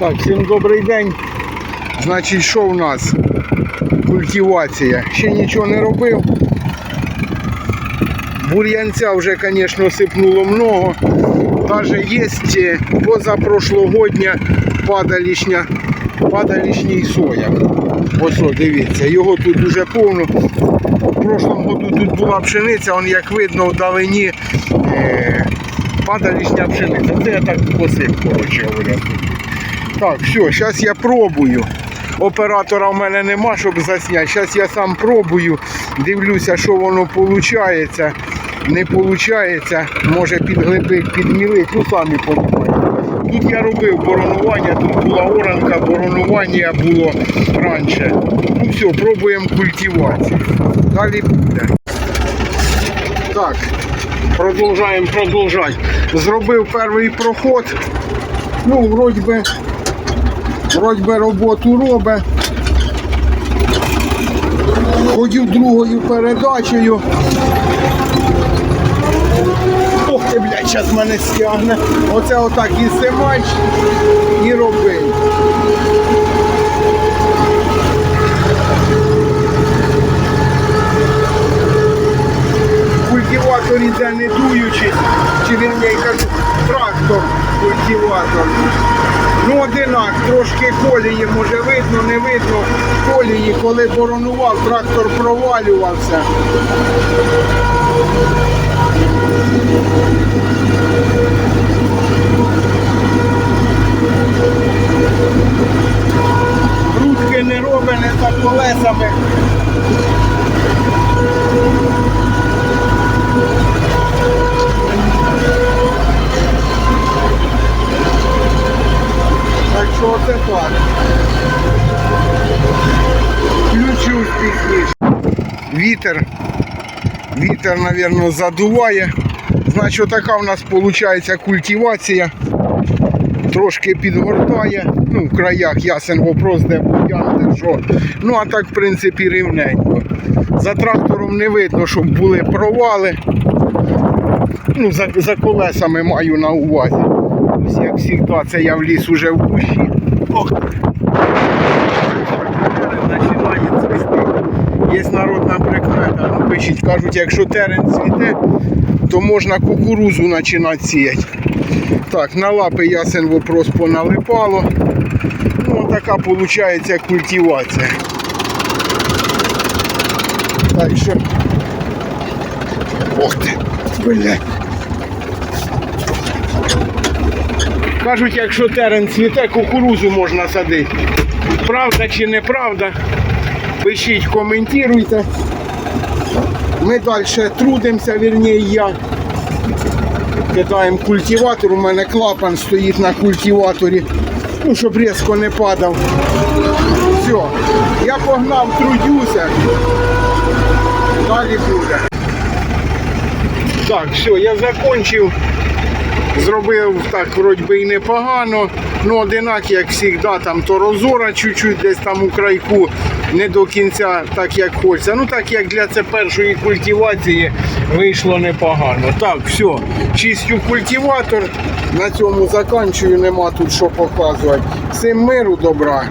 Так, всім добрий день. Значить, що в нас? Культивація. Ще нічого не робив. Бур'янця вже, звісно, сипнуло много. Даже є е, позапрошлогодня падалішня, падалішній соя. Ось, дивіться, його тут дуже повно. В прошлому году тут була пшениця, он, як видно, вдалині е, падалішня пшениця. Це я так посип, коротше говоря. Так, все, зараз я пробую. Оператора в мене нема, щоб засняти. Зараз я сам пробую, дивлюся, що воно виходить. Не виходить, може підглибить, підмілить, ну самі подумайте. Тут я робив боронування, тут була оранка, боронування було раніше. Ну все, пробуємо культивацію. Далі буде. Так, продовжуємо продовжати. Зробив перший проход. Ну, вроді би, вроді би роботу робить. Ходив другою передачею. Ох ти, блядь, зараз мене стягне. Оце отак і симач, і роби. Культиватор іде не дуючись, чи вірніше кажу, трактор культиватор. Ну, одинак, трошки колії, може видно, не видно колії, коли боронував, трактор провалювався. Рудки не робить, не за колесами. Так що оце так. Включусь пізніше. Вітер. Вітер, мабуть, задуває. Значить, така в нас виходить культивація. Трошки підгортає. Ну, в краях ясен вопрос, де бур'ян, де що. Ну, а так, в принципі, рівненько. За трактором не видно, щоб були провали. Ну, за, за колесами маю на увазі. Ось як завжди, це я вліз уже в кущі. Ох. Починає цвісти. Є народна прикмета. Ну, пишіть, кажуть, якщо терен цвіте, то можна кукурузу починати сіяти. Так, на лапи ясен вопрос поналипало. Ну, така виходить культивація. Так що. Ох ти, блядь. Кажуть, якщо терен цвіте, кукурузу можна садити. Правда чи неправда? Пишіть, коментуйте. Ми далі трудимося, вірніше я. Кидаємо культиватор, у мене клапан стоїть на культиваторі, ну, щоб різко не падав. Все, я погнав, трудюся. Далі буде. Так, все, я закончив. Зробив так вроді би і непогано. Ну, одинак, як завжди, там то розора чуть-чуть десь там у крайку, не до кінця, так як хочеться. Ну так як для це першої культивації вийшло непогано. Так, все, чистю культиватор. На цьому закінчую, нема тут що показувати. Всім миру, добра.